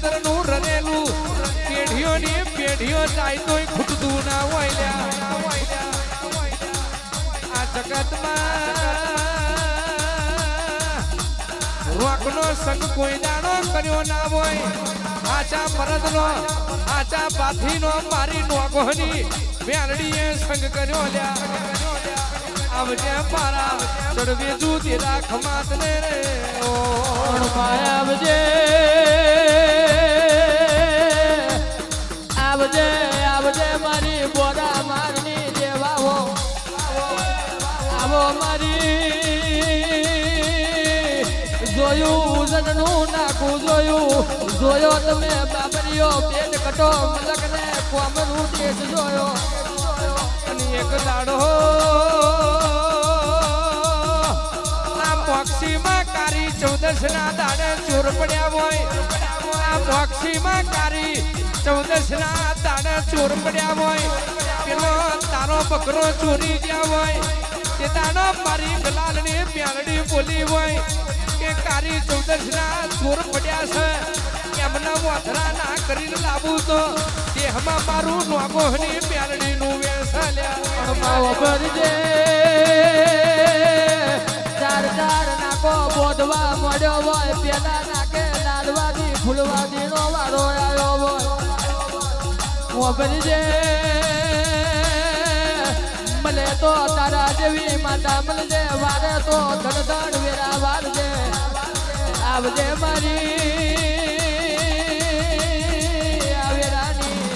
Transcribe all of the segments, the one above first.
સિકોદરનું રરેલું પેઢીઓ ની પેઢીઓ જાય તોય ખૂટતું ના હોય. આ જગતમાં રોકનો સંગ કોઈ દાડો કર્યો ના હોય. આચા પરતનો આચા પાથીનો મારી નોગોની મેલડીએ સંગ કર્યો લ્યા. આવજે મારા ચડવે જુદી રાખ માતને રે ઓ આવજે. આવજે આવજે મારી બોરા મારની દેવાઓ. આવો મારી. જોયું જનનું નાખું, જોયું. જોયો તમે બાબરીઓ પેટ કટો, મલકને કોમરું દેશ જોયો. અને એક દાડો આ મોક્ષીમાં કારી ચૌદશ ના દાડે ચોર પડ્યા હોય. આ મોક્ષીમાં કારી ચૌદશ ના ચોર પડ્યા હોય પેલો તારો બકરો ચોરી ગયા હોય તે દાડો મારી ગલાલની પ્યાલડી બોલી હોય, કે કારી ચૌદશ ના ચોર પડ્યા છે, એમના વાથરા ના કરીને લાવું તો દેહમાં મારું નોગોહની પ્યાલડી નું વેસાલ્યા ચાર નાકો બોધવા મળ્યો હોય, પેલા નાકે લાડવાદી ફૂલવાદી નો વારો આવ્યો હોય મોભરજે મળે તો તારા જેવી માતા મળજે વારે તો ધડ ધડ વેરા વારજે આવજે મારી આવેરાની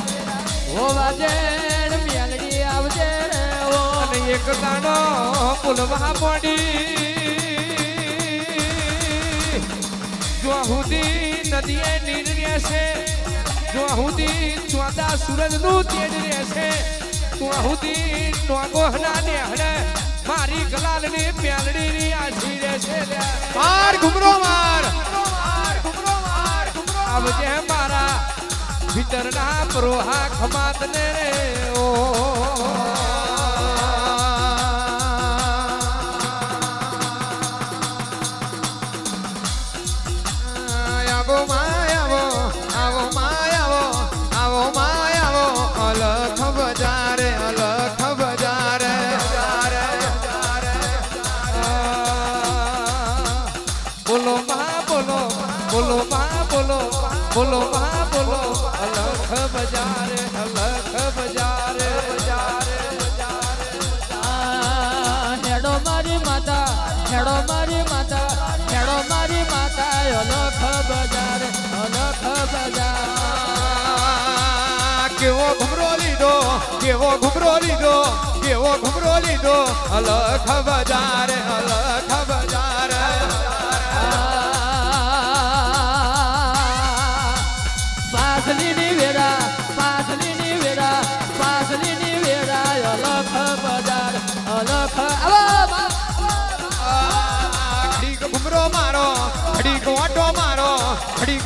હોવા જે મેલડી આવજે ઓ એક દાડો બોલવા પડી. જો સુધી નદીએ નીર રહેશે જો સુધી ચોદા સૂરજનું તેજ રહેશે તો સુધી નોગોહના નેહડે મારી ગલાલની પ્યાલડી ની આજી રહેશે. માર ઘુમરો માર. આવજે મારા ભીતરના પ્રોહા ખમાત ને રે ઓ. ઘુમરો લીધો કેવો ઘુમરો લીધો અલખ બજાર અલખ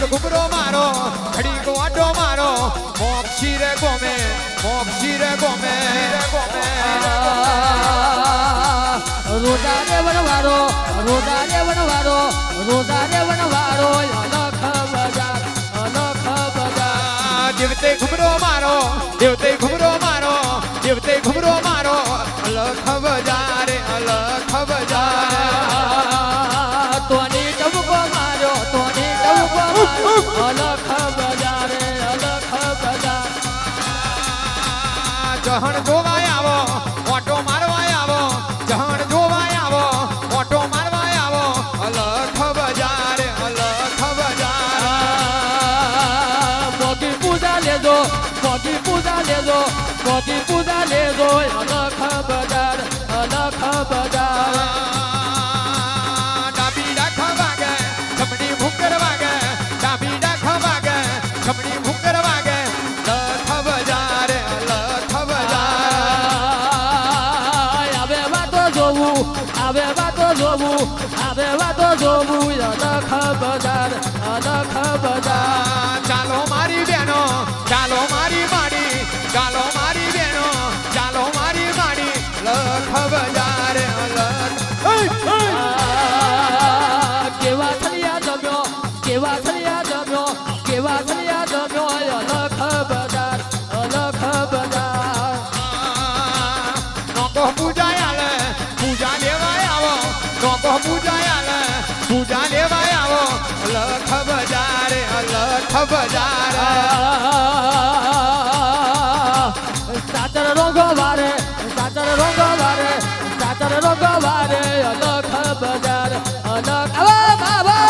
ઘુમરો મારો ઘડી વાટો મારો મોક્ષી રે ગોમે મોક્ષી રે ગોમે. રોદા રે વણવારો રોદા રે વણવારો રોદા રે વણવારો અલખ બજાર અલખ બજાર. દેવતે ઘુમરો મારો દેવતે ઘુમરો મારો દેવતે ઘુમરો મારો અલખ બજાર અલખ બજારે. જહણ જોવાય આવો, ઓટો મારવા આવો, જહણ જોવાય આવો, ઓટો મારવા આવો. અલખ બજાર અલખ બજાર. મોતી પૂજા લેજો મોતી પૂજા લેજો મોતી જોવું આવે વાતો જોવું અન ખબરદાર અન ખબરદાર ચાલો મારી બહેનો ચાલો મારી માડી ચાલો મારી બહેનો ચાલો મારી માડી લ ખબરદાર કેવા થયા જમ્યો કેવા થયા જમ્યો કેવા થયા જમ્યો. પૂજા લેવાય આવો. લખ બજારે લખ બજાર. સાચર રોગો વારે સાચર રોગો વારે સાચર રોગો વારે લખ બજાર આવા બાબા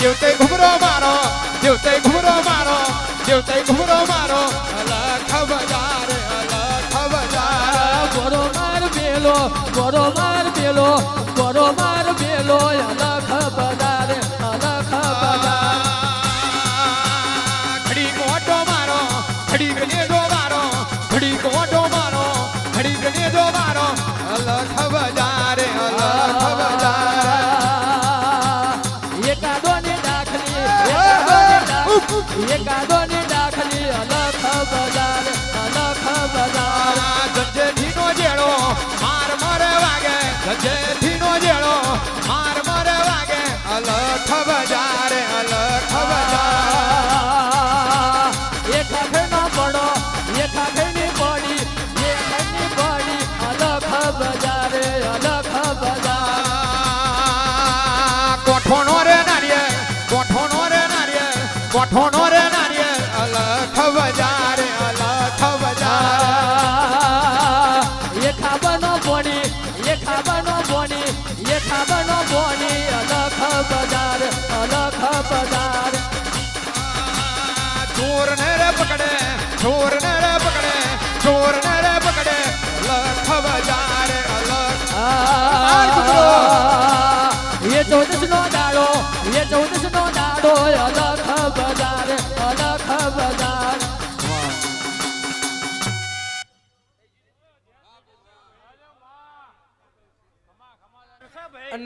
દેવતે ઘુમરો મારો દેવતે ઘુમરો મારો દેવતે ઘુમરો મારો. લખ બજારે લખ બજારે. ગોરો માર બેલો ગોરો માર બેલો ગોરો માર મેલો અલખ બજાર અલખ બજાર ઘડી કોટો મારો, ઘડી ગણેજો મારો, ઘડી કોટો મારો, ઘડી ગણેજો મારો, અલખ બજારે અલખ બજારે એકાદો ને એકાદો ને દાખલી એકાદો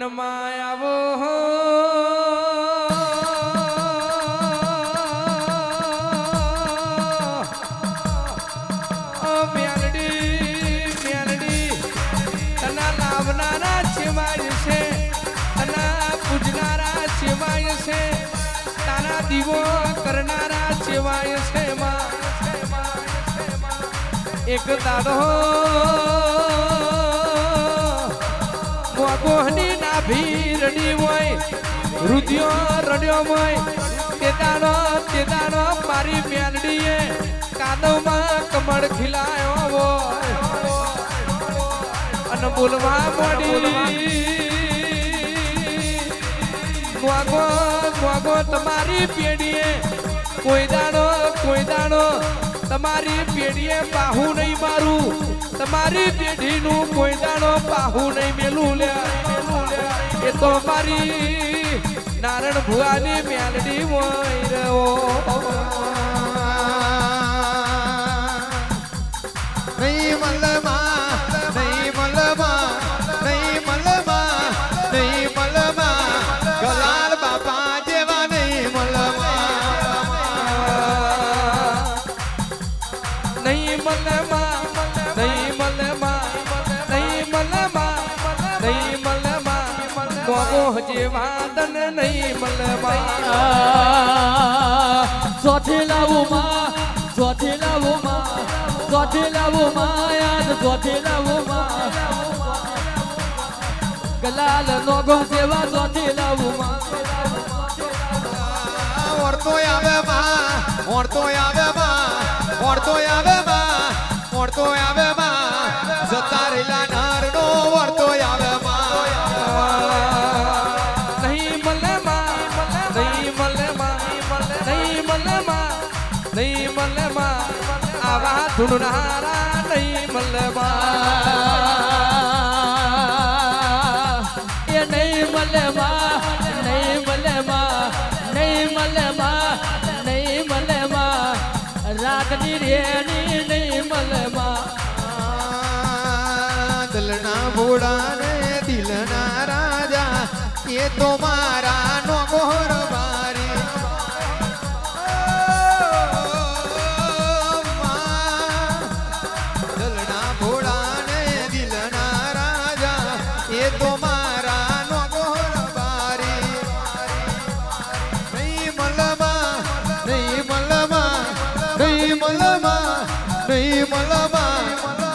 છેવાય છે હો દીવો કરનારા છે એક દાડો. મોગોહની નાભી રડી હોય રુધિયો રડ્યો હોય તે દાડો મારી મેલડીએ કાદવમાં કમળ ખીલાયો હોય. અને બોલવા મોડી મોગો મોગો તમારી પેઢીએ, કોઈ દાડો કોઈ દાડો, તમારી પેઢીએ પાહુ નહીં મારું. તમારી પેઢીનું કોઈ દાડો પાહુ નહીં મેલું લે. તો મારી નારણ ભુવાની મેલડી રહ્યો. નહીં નહીં માં ચોથી લાવું માં ચોથી લાવું માં યાદ ચોથી લાવું માં ગલાલ નોગો જેવા ચોથી લાવું માં ઓરતો આવે માં ઓરતો આવે માં ઓરતો આવે માં ઓરતો આવે માં. જતા રહેલા નરનો ઓરતો આવે માં. આવા ધૂણનારા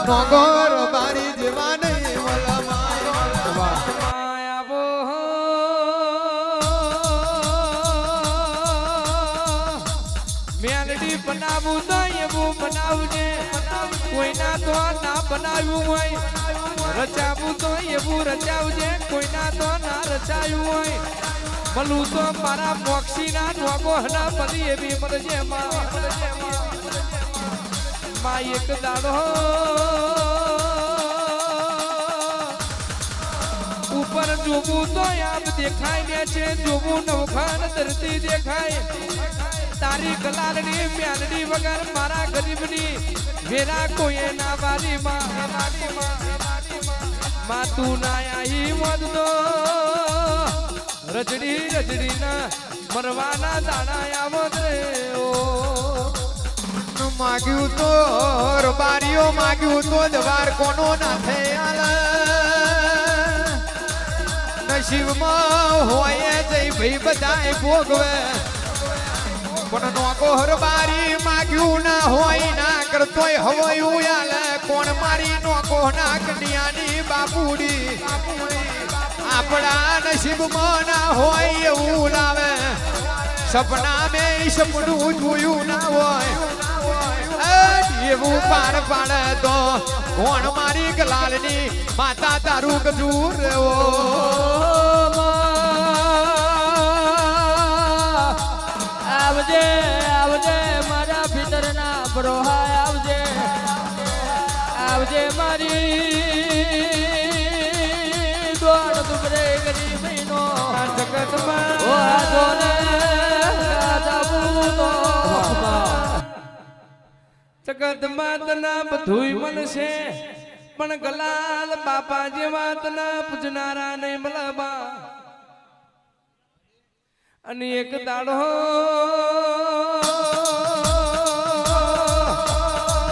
મેલડી બનાવું તો એવું બનાવજે. કોઈના તો ના બનાવ્યું હોય. રચાવું તો એવું રચાવજે. કોઈના તો ના રચાયું હોય. ભલું તો મારા મોક્ષીના નોગો હના બધી એવી મળજે માં માં એક દાડો. ઉપર જોવું તો આપ દેખાય ને છે, જોવું નવખાન ધરતી દેખાય. તારી કલાલની મ્યાલની વગર મારા ગરીબની. વેરા કોઈ ના વારીમાં માં તું ના આઈ મત રજડી, રજડીના મરવાના દાણા આવત રે, ઓ માગ્યું તો બારીઓ માગ્યું તો દ્વાર કોનો ના થયા નસીબમાં હોય જઈ ભાઈ બધાય ભોગવે. પણ નોકો હરબારી માગ્યું ના હોય ના કરતોય હવાયું યાલે કોણ મારી નોકો ના કન્યાની બાપુડી. આપણા નસીબમાં ના હોય એવું લાવે. સપના મેં સપનું જોયું ના હોય. એવું પાડ પાડે તો કોણ મારી ગલાલની માતા તારું ગજુર રેવો આવજે આવજે મારા ભીતરના બ્રોહાય આવજે. આવજે મારી દોડ દુબરે ગરીબીનો જગતમાં ઓ આદોને ગાતા બૂનો જગતમાં તના બધુંય મળશે પણ ગલાલ બાપા જે વાતના પૂજનારા ને મળબા અને એક દાડો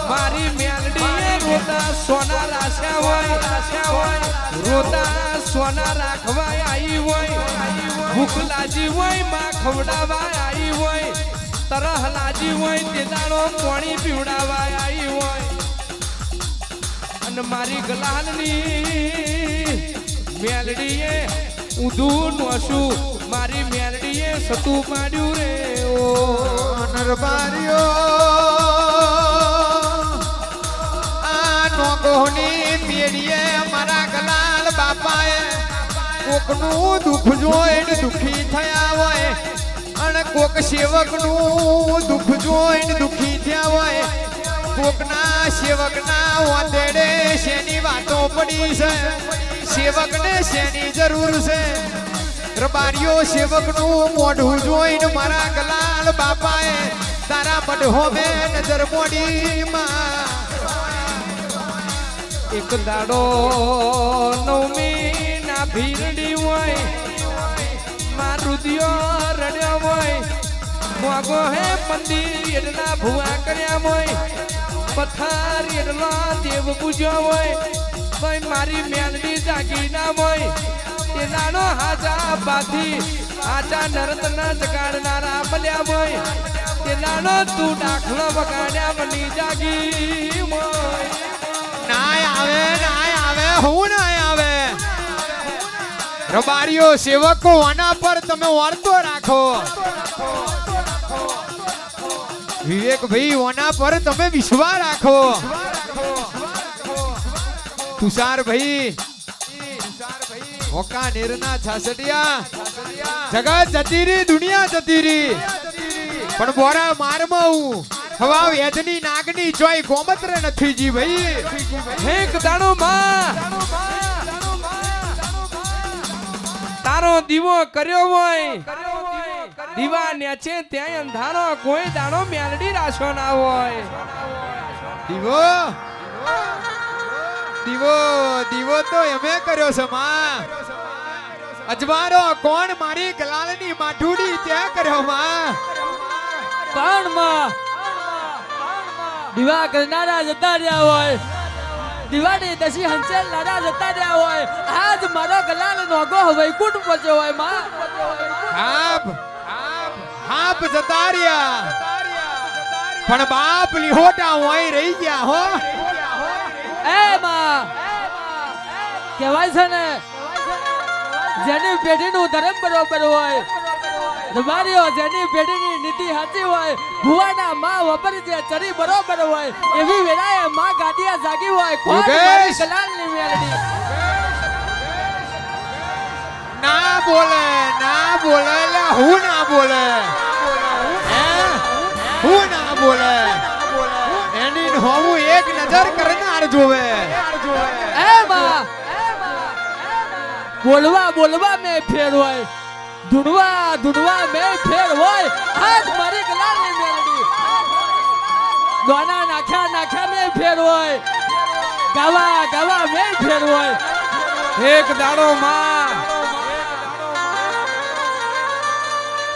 મારી મેલડીએ રોતા સોના રાખ્યા હોય રાખ્યા હોય રોતા સોના રાખવા આવી હોય. ભૂખ લાજી હોય, માં ખવડાવા આવી તરહ લાજી હોય તે દાડો પાણી પીવડાવા આવી હોય. અને મારી ગલાલની મેલડીએ ઊંધું નોશું મારી મેલડીએ સતું પાડ્યું રે ઓ. નરબારીઓ આ નોગોની મેળીએ મારા ગલાલ બાપાએ કોકનું દુઃખ જોઈને દુઃખી થયા હોય. અને કોક સેવકનું દુઃખ જોઈને દુઃખી થયા હોય. કોકના સેવકના વાંધેડે શેની વાતો પડી છે? સેવકને શેની જરૂર છે? રબારીઓ સેવકનું મોઢું જોઈને મારા ગલાલ બાપાએ તારા મઢો બે નજર મોડીમાં એક દાડો નવમી ના ભીરડી હોય મારું દિયો રડ્યો હોય. મોગો હે મંદિર એટલા ભુવા કર્યા હોય. પથાર એટલા દેવ પૂજ્યો હોય. કોઈ મારી મેલડી જાગી ના હોય. એ નાનો હાજા બાથી, હાજા નરતના જગાડનારા બન્યા હોય. એ નાનો તું દાખલો વગાડ્યા બની જાગી હોય. નાય આવે નાય આવે, હું નાય રબારીઓ, સેવકો, આના પર તમે વાર્તો રાખો. વિવેક ભાઈ ઓના પર તમે વિશ્વાસ રાખો. તુષાર ભાઈ ઓકા નેરના છાસડિયા. જગત જતીરી, દુનિયા જતીરી. પણ બોરા મારમાં હું હવા વેદની નાગની જોઈ ગોમત્ર નથી જી ભાઈ. એક દાણો માં દીવો કર્યો હોય. દીવા નેચે ત્યાં અંધારો કોઈ દાડો મેલડી રાશો ના હોય. દીવો? દીવો દીવો તો એમે કર્યો છે માં. અજવારો કોણ મારી ગલાલની માઠુડી ત્યાં કર્યો માં? પણ માં? દીવા કરનારા જતા રહ્યા હોય. દિવાળી દસી હંસેલ લડા જતા રહ્યા હોય. આજ મારો ગલાલ નોગો કુટ પહોંચ્યો હોયમાં. આપ આપ જતા રહ્યા. પણ બાપ લીહોટા હોય રહી ગયા હો. એ માં. કહેવાય છે ને જેની પેઢીનું ધર્મ બરોબર હોય તમારીઓ જેની પેઢીની નીતિ સાચી હોય ભુવાના માં વપરી જે ચરી બરોબર હોય એવી વેળાએ માં ગાડિયા જાગી હોય યોગેશ! કલાલની મેલડી ના બોલે ના બોલે હું ના બોલે? હું? ના બોલે? એની હોવું એક નજર કરનાર જોવે. એ બા! બોલવા બોલવા મેં ફેર હોય. ધૂણવા ધૂણવા મે ફેર હોય. આજ મારી ગલાની મેલડી. દોના નાખ્યા નાખ્યા મે ફેર હોય. ગાવા ગાવા મે ફેર હોય. એક દાડો માં.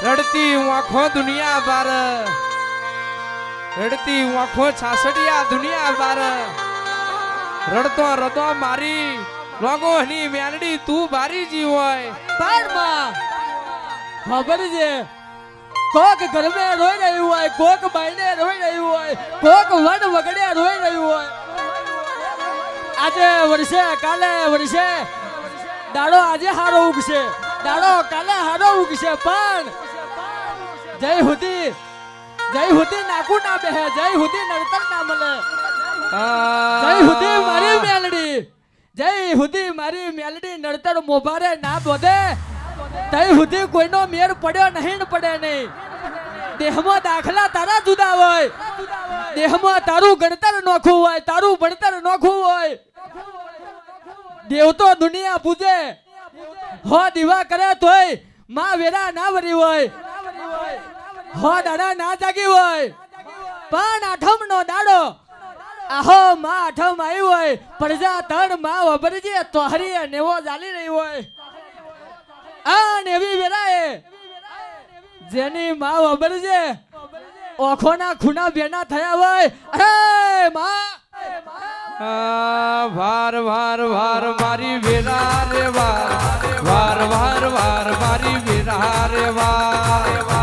રડતી આંખો દુનિયા બાર. રડતી આંખો છાસડિયા દુનિયા બાર. રડતો રતો મારી લોગો હની મેલડી તું બારી જી હોય. પણ માં. ખબર છે? કોક ઘરમે રોઈ રહ્યું હોય, કોક બાઈને રોઈ રહ્યું હોય, કોક વડ વગડે રોઈ રહ્યું હોય. આજે વર્ષે, કાલે વર્ષે દાડો આજે હારો ઉગશે. દાડો કાલે હારો ઉગશે, પણ જય હુદી જય હુદી નાકુ ના બેહે, જય હુદી નડતર ના મળે. જય હુદી મારી મેલડી, જય હુદી મારી મેલડી નડતર મોભારે ના બોધે. તય સુધી કોઈનો મેર પડ્યો નહીં પડે નહીં. દેહમાં દાખલા તારા જુદા હોય. દેહમાં તારું ગણતર નોખું હોય, તારું ભણતર નોખું હોય. દેવ તો દુનિયા પૂજે. હો દીવા કરે તોયમાં વેરા ના વરી હોય. હો દાડા ના જાગી હોય. પણ આઠમ નો દાડો. આહો, માં આઠમ આવી હોય. પ્રજા તણમાં વબરજે તોહરી નેવો ચાલી રહી હોય. આ નેવી વેરાએ. જેની માં વબરજે ઓખોના ખૂના બેના થયા હોય. અરે માં. વાર વાર વાર મારી વેરા રે વાર વાર વાર વાર મારી વેરા રે વાર